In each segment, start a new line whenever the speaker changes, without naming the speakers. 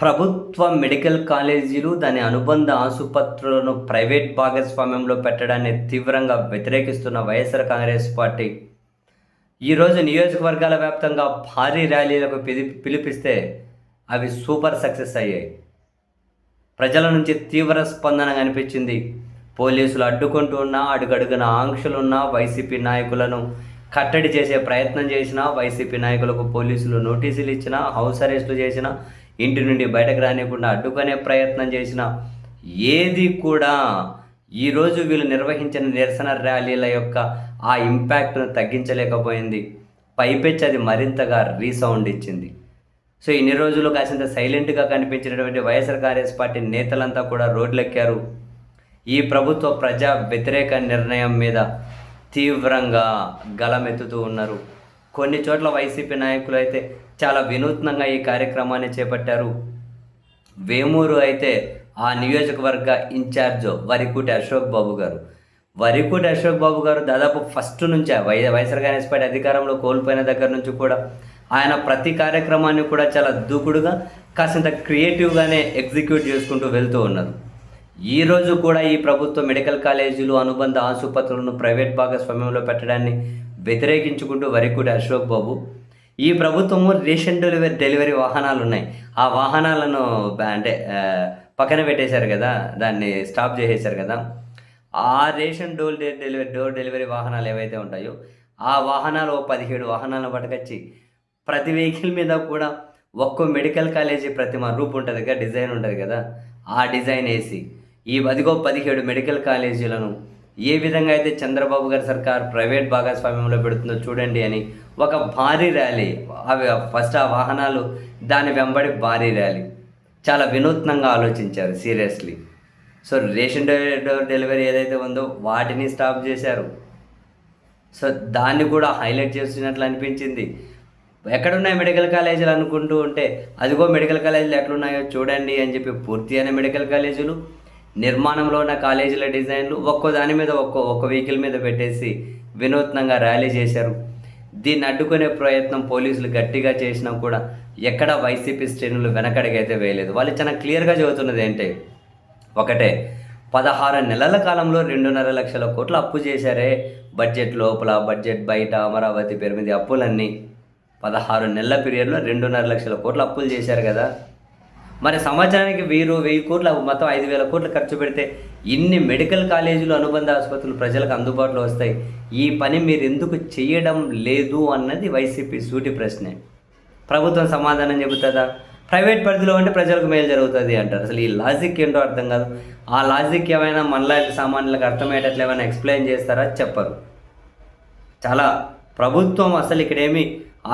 ప్రభుత్వ మెడికల్ కాలేజీలు దాని అనుబంధ ఆసుపత్రులను ప్రైవేట్ భాగస్వామ్యంలో పెట్టడాన్ని తీవ్రంగా వ్యతిరేకిస్తున్న వైఎస్ఆర్ కాంగ్రెస్ పార్టీ. ఈరోజు నియోజకవర్గాల వ్యాప్తంగా భారీ ర్యాలీలకు పిలి పిలిపిస్తే అవి సూపర్ సక్సెస్ అయ్యాయి. ప్రజల నుంచి తీవ్ర స్పందన కనిపించింది. పోలీసులు అడ్డుకుంటూ ఉన్నా అడుగడుగున ఆంక్షలున్నా వైసీపీ నాయకులను కట్టడి చేసే ప్రయత్నం చేసినా వైసీపీ నాయకులకు పోలీసులు నోటీసులు ఇచ్చినా హౌస్ అరెస్టులు చేసినా ఇంటి నుండి బయటకు రానివ్వకుండా అడ్డుకునే ప్రయత్నం చేసిన ఏది కూడా ఈరోజు వీళ్ళు నిర్వహించిన నిరసన ర్యాలీల యొక్క ఆ ఇంపాక్ట్ను తగ్గించలేకపోయింది. పైపెచ్చి అది మరింతగా రీసౌండ్ ఇచ్చింది. సో ఇన్ని రోజులు కాసింత సైలెంట్గా కనిపించినటువంటి వైఎస్ఆర్ కాంగ్రెస్ పార్టీ నేతలంతా కూడా రోడ్లెక్కారు. ఈ ప్రభుత్వ ప్రజా వ్యతిరేక నిర్ణయం మీద తీవ్రంగా గలమెత్తుతూ ఉన్నారు. కొన్ని చోట్ల వైసీపీ నాయకులు అయితే చాలా వినూత్నంగా ఈ కార్యక్రమాన్ని చేపట్టారు. వేమూరు అయితే ఆ నియోజకవర్గ ఇన్ఛార్జ్ వరికూటి అశోక్ బాబు గారు. వరికూటి అశోక్ బాబు గారు దాదాపు ఫస్ట్ నుంచే వై వైఎస్ఆర్ కాంగ్రెస్ పార్టీ అధికారంలో కోల్పోయిన దగ్గర నుంచి కూడా ఆయన ప్రతి కార్యక్రమాన్ని కూడా చాలా దూకుడుగా కాసింత క్రియేటివ్గానే ఎగ్జిక్యూట్ చేసుకుంటూ వెళ్తూ ఉన్నారు. ఈ రోజు కూడా ఈ ప్రభుత్వ మెడికల్ కాలేజీలు అనుబంధ ఆసుపత్రులను ప్రైవేట్ భాగస్వామ్యంలో పెట్టడాన్ని వ్యతిరేకించుకుంటూ వరికుడి అశోక్ బాబు. ఈ ప్రభుత్వము రేషన్ డెలివరీ డెలివరీ వాహనాలు ఉన్నాయి ఆ వాహనాలను అంటే పక్కన పెట్టేశారు కదా దాన్ని స్టాప్ చేసేశారు కదా. ఆ ration door delivery door delivery వాహనాలు ఏవైతే ఉంటాయో ఆ వాహనాలు ఓ పదిహేడు వాహనాలను పట్టుకొచ్చి ప్రతి వెహికల్ మీద కూడా ఒక్కో మెడికల్ కాలేజీ ప్రతిమ రూపు ఉంటుంది కదా డిజైన్ ఉంటుంది కదా ఆ డిజైన్ వేసి ఈ అదిగో పదిహేడు మెడికల్ కాలేజీలను ఏ విధంగా అయితే చంద్రబాబు గారి సర్కార్ ప్రైవేట్ భాగస్వామ్యంలో పెడుతుందో చూడండి అని ఒక భారీ ర్యాలీ. అవి ఫస్ట్ ఆ వాహనాలు దాని వెంబడి భారీ ర్యాలీ. చాలా వినూత్నంగా ఆలోచించారు seriously. So ration door delivery ఏదైతే ఉందో వాటిని స్టాప్ చేశారు. సో దాన్ని కూడా హైలైట్ చేస్తున్నట్లు అనిపించింది. ఎక్కడున్నాయి మెడికల్ కాలేజీలు అనుకుంటూ ఉంటే అదిగో మెడికల్ కాలేజీలు ఎట్లున్నాయో చూడండి అని చెప్పి పూర్తి అయిన మెడికల్ కాలేజీలు నిర్మాణంలో ఉన్న కాలేజీల డిజైన్లు ఒక్కో దాని మీద ఒక్కో ఒక్క వెహికల్ మీద పెట్టేసి వినూత్నంగా ర్యాలీ చేశారు. దీన్ని అడ్డుకునే ప్రయత్నం పోలీసులు గట్టిగా చేసినా కూడా ఎక్కడ వైసీపీ శ్రేణులు వెనకడిగైతే వేయలేదు. వాళ్ళు చాలా క్లియర్గా చెబుతున్నది ఏంటి ఒకటే పదహారు నెలల కాలంలో రెండున్నర లక్షల కోట్లు అప్పు చేశారే. బడ్జెట్ లోపల బడ్జెట్ బయట అమరావతి పేరు మీద అప్పులన్నీ పదహారు నెలల పీరియడ్లో రెండున్నర లక్షల కోట్లు అప్పులు చేశారు కదా. మరి సంవత్సరానికి వీరు వెయ్యి కోట్లు మొత్తం ఐదు వేల కోట్లు ఖర్చు పెడితే ఇన్ని మెడికల్ కాలేజీలు అనుబంధ ఆసుపత్రులు ప్రజలకు అందుబాటులో వస్తాయి. ఈ పని మీరు ఎందుకు చేయడం లేదు అన్నది వైసీపీ సూటి ప్రశ్నే. ప్రభుత్వం సమాధానం చెబుతుందా? ప్రైవేట్ పరిధిలో ఉంటే ప్రజలకు మేలు జరుగుతుంది అంటారు. అసలు ఈ లాజిక్ ఏంటో అర్థం కాదు. ఆ లాజిక్ ఏమైనా మనలాంటి సామాన్యులకు అర్థమయ్యేటట్లు ఏమైనా ఎక్స్ప్లెయిన్ చేస్తారా? చెప్పరు. చాలా ప్రభుత్వం అసలు ఇక్కడేమి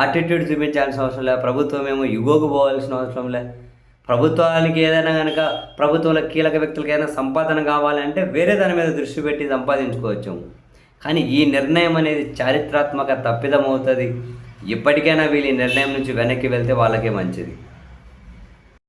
ఆటిట్యూడ్ చూపించాల్సిన అవసరం లేదు ప్రభుత్వం ఏమో యుగోకు పోవాల్సిన అవసరం లేదు ప్రభుత్వానికి ఏదైనా కనుక ప్రభుత్వంలో కీలక వ్యక్తులకి ఏదైనా సంపాదన కావాలంటే వేరే దాని మీద దృష్టి పెట్టి సంపాదించుకోవచ్చు. కానీ ఈ నిర్ణయం అనేది చారిత్రాత్మక తప్పిదం అవుతుంది ఇప్పటికైనా వీళ్ళు ఈ నిర్ణయం నుంచి వెనక్కి వెళ్తే వాళ్ళకే మంచిది.